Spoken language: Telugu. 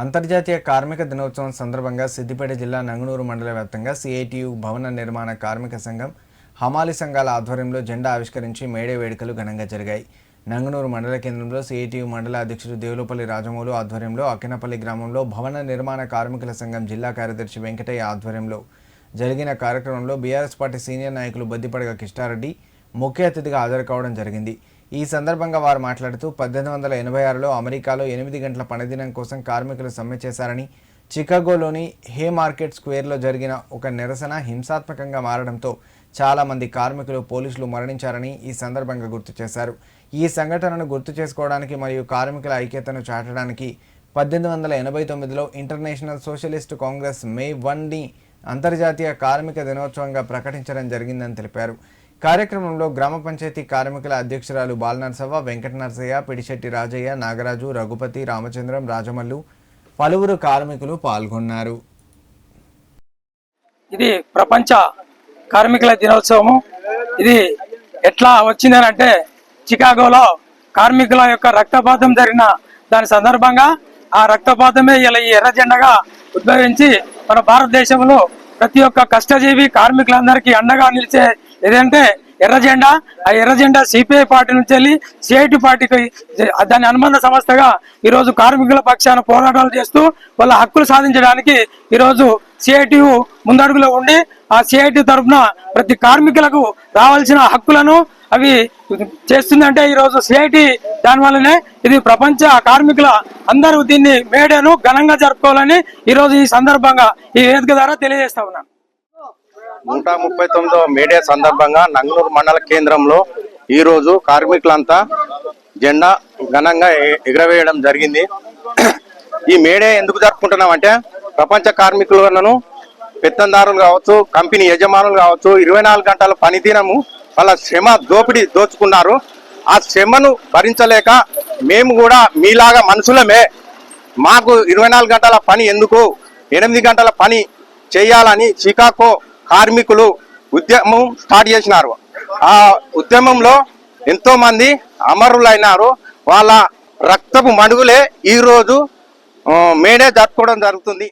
అంతర్జాతీయ కార్మిక దినోత్సవం సందర్భంగా సిద్దిపేట జిల్లా నంగునూరు మండల వ్యాప్తంగా సిఐటియు భవన నిర్మాణ కార్మిక సంఘం హమాలి సంఘాల ఆధ్వర్యంలో జెండా ఆవిష్కరించి మేడే వేడుకలు ఘనంగా జరిగాయి. నంగునూరు మండల కేంద్రంలో సిఐటియు మండల అధ్యక్షుడు దేవులపల్లి రాజమౌళు ఆధ్వర్యంలో అక్కినపల్లి గ్రామంలో భవన నిర్మాణ కార్మికుల సంఘం జిల్లా కార్యదర్శి వెంకటయ్య ఆధ్వర్యంలో జరిగిన కార్యక్రమంలో బీఆర్ఎస్ పార్టీ సీనియర్ నాయకులు బద్దిపడగ కిష్టారెడ్డి ముఖ్య అతిథిగా హాజరు కావడం జరిగింది. ఈ సందర్భంగా వారు మాట్లాడుతూ పద్దెనిమిది వందల ఎనభై ఆరులో అమెరికాలో ఎనిమిది గంటల పనిదినం కోసం కార్మికులు సమ్మె చేశారని చికాగోలోని హే మార్కెట్ స్క్వేర్లో జరిగిన ఒక నిరసన హింసాత్మకంగా మారడంతో చాలామంది కార్మికులు పోలీసులు మరణించారని ఈ సందర్భంగా గుర్తు చేశారు. ఈ సంఘటనను గుర్తు చేసుకోవడానికి మరియు కార్మికుల ఐక్యతను చాటడానికి పద్దెనిమిది వందల ఎనభై తొమ్మిదిలో ఇంటర్నేషనల్ సోషలిస్ట్ కాంగ్రెస్ మే వన్ని అంతర్జాతీయ కార్మిక దినోత్సవంగా ప్రకటించడం జరిగిందని తెలిపారు. కార్యక్రమంలో గ్రామ పంచాయతీ కార్మికుల అధ్యక్షురాలు బాలనరసవ్వ వెంకట నరసయ్య పిడిశెట్టి రాజయ్య నాగరాజు రఘుపతి రామచంద్రం రాజమల్లు పలువురు కార్మికులు పాల్గొన్నారు. ఇది ప్రపంచ కార్మికుల దినోత్సవము. ఇది ఎట్లా వచ్చిందని అంటే చికాగోలో కార్మికుల యొక్క రక్తపాతం జరిగిన దాని సందర్భంగా ఆ రక్తపాతమే ఇలా ఈ ఎర్ర జెండగా ఉద్భవించి మన భారతదేశంలో ప్రతి ఒక్క కష్టజీవి కార్మికులందరికీ అండగా నిలిచే ఏదంటే ఎర్ర జెండా ఆ ఎర్ర జెండా సిపిఐ పార్టీ నుంచి వెళ్ళి సిఐటి పార్టీకి దాని అనుబంధ సంస్థగా ఈ రోజు కార్మికుల పక్షాన పోరాటాలు చేస్తూ వాళ్ళ హక్కులు సాధించడానికి ఈరోజు సిఐటి ముందడుగులో ఉండి ఆ సిఐటి తరఫున ప్రతి కార్మికులకు రావాల్సిన హక్కులను అవి చేస్తుందంటే ఈ రోజు సిఐటి దాని వల్లనే ఇది ప్రపంచ కార్మికుల అందరూ దీన్ని మేడను ఘనంగా జరుపుకోవాలని ఈరోజు ఈ సందర్భంగా ఈ వేదిక ద్వారా తెలియజేస్తా ఉన్నాను. నూట ముప్పై తొమ్మిదవ మేడే సందర్భంగా నంగనూరు మండల కేంద్రంలో ఈరోజు కార్మికులంతా జెండా ఘనంగా ఎగరవేయడం ఎగురవేయడం జరిగింది. ఈ మేడే ఎందుకు జరుపుకుంటున్నాం అంటే ప్రపంచ కార్మికులను పెత్తందారులు కావచ్చు కంపెనీ యజమానులు కావచ్చు ఇరవై నాలుగు గంటల పనిదినము వాళ్ళ శ్రమ దోపిడీ దోచుకున్నారు. ఆ శ్రమను భరించలేక మేము కూడా మీలాగా మనుషులమే. మాకు ఇరవై నాలుగు గంటల పని ఎందుకు? ఎనిమిది గంటల పని చేయాలని చికాకో కార్మికులు ఉద్యమం స్టార్ట్ చేసినారు. ఆ ఉద్యమంలో ఎంతో మంది అమరులైనారు. వాళ్ళ రక్తపు మడుగులే ఈరోజు మేడే జరుపుకోవడం జరుగుతుంది.